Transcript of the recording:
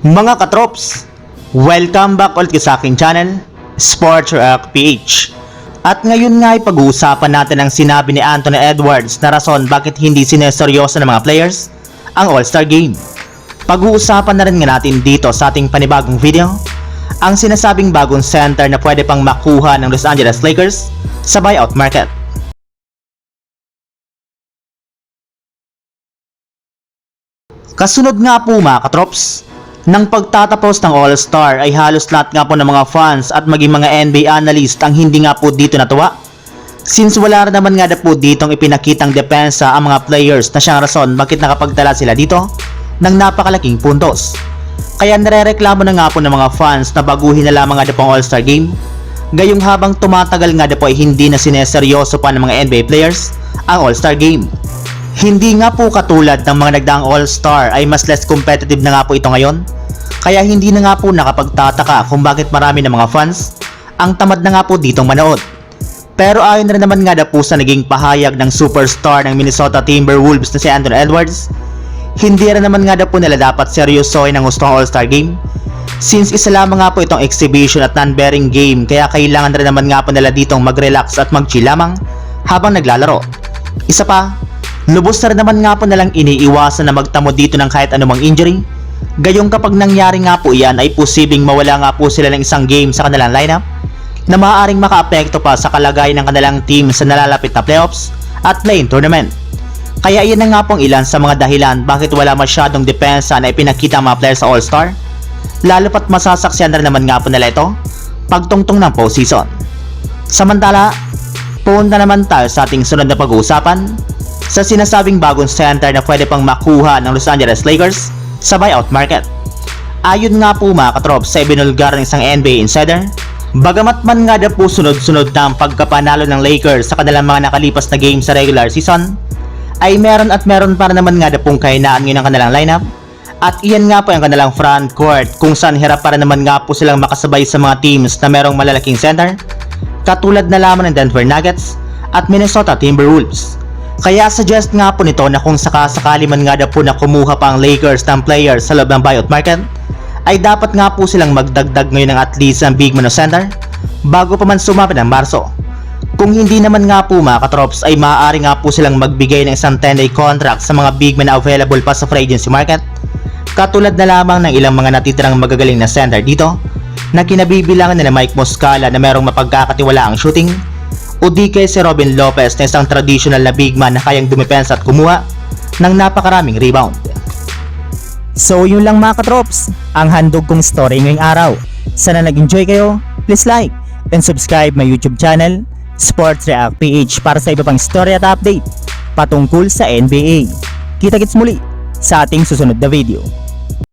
Mga katrops, welcome back ulit sa aking channel, Sports Rock PH. At ngayon nga ay pag-uusapan natin ang sinabi ni Anthony Edwards na rason bakit hindi sineseryoso ng mga players ang All-Star Game. Pag-uusapan na rin nga natin dito sa ating panibagong video, ang sinasabing bagong center na pwede pang makuha ng Los Angeles Lakers sa buyout market. Kasunod nga po mga katrops, nang pagtatapos ng All-Star ay halos lahat nga po ng mga fans at maging mga NBA analyst ang hindi nga po dito natuwa. Since wala rin naman nga na po ditong ipinakitang depensa ang mga players na siyang rason bakit nakapagtala sila dito ng napakalaking puntos. Kaya narereklamo na nga po ng mga fans na baguhin na lamang nga na po ang All-Star Game. Gayong habang tumatagal nga na po ay hindi na sineseryoso pa ng mga NBA players ang All-Star Game. Hindi nga po katulad ng mga nagdaang All-Star ay mas less competitive na nga po ito ngayon. Kaya hindi na nga po nakapagtataka kung bakit marami ng mga fans ang tamad na nga po ditong manood. Pero ayon na rin naman nga na po sa naging pahayag ng superstar ng Minnesota Timberwolves na si Anthony Edwards, hindi rin naman nga na po nila dapat seryosohin ang gustong All-Star Game Since isa lamang nga po itong exhibition at non-bearing game kaya kailangan rin naman nga po nila ditong mag-relax at mag-chill lamang habang naglalaro. Isa pa, lubos na rin naman nga po nalang iniiwasan na magtamo dito ng kahit anumang injury. Gayong kapag nangyari nga po iyan ay posibleng mawala nga po sila ng isang game sa kanilang lineup na maaaring makaapekto pa sa kalagayan ng kanilang team sa nalalapit na playoffs at play-in tournament. Kaya iyan na nga pong ilan sa mga dahilan bakit wala masyadong depensa na ipinakita ang mga players sa All-Star lalo pat masasaksiyan na naman nga po nila ito pagtungtong ng postseason. Samantala, punta naman tayo sa ating sunod na pag-uusapan sa sinasabing bagong center na pwede pang makuha ng Los Angeles Lakers sa buyout market. Ayon nga po mga katrop sa ibinulgar ng isang NBA insider, bagamat man nga na po sunod-sunod na ang pagkapanalo ng Lakers sa kanilang mga nakalipas na game sa regular season, ay meron at meron para naman nga na pong kahinaan ngayon ang kanilang lineup at iyan nga po ang kanilang front court kung saan hirap para naman nga po silang makasabay sa mga teams na merong malalaking center katulad na lamang ng Denver Nuggets at Minnesota Timberwolves. Kaya suggest nga po nito na kung sakasakali man nga daw po na kumuha pa ang Lakers ng players sa loob ng buyout market ay dapat nga po silang magdagdag ngayon ng at least ang big man o center bago pa man sumapit ng Marso. Kung hindi naman nga po mga katrops ay maaari nga po silang magbigay ng isang 10-day contract sa mga big men na available pa sa free agency market Katulad na lamang ng ilang mga natitirang magagaling na center dito na kinabibilangan nila Mike Muscala na merong mapagkakatiwala ang shooting o di kay si Robin Lopez na isang traditional na big man na kayang dumepensa at kumuha ng napakaraming rebound. So yun lang mga katrops, ang handog kong story ngayong araw. Sana nag-enjoy kayo, please like and subscribe my YouTube channel, Sports React PH para sa iba pang story at update patungkol sa NBA. Kita-kits muli sa ating susunod na video.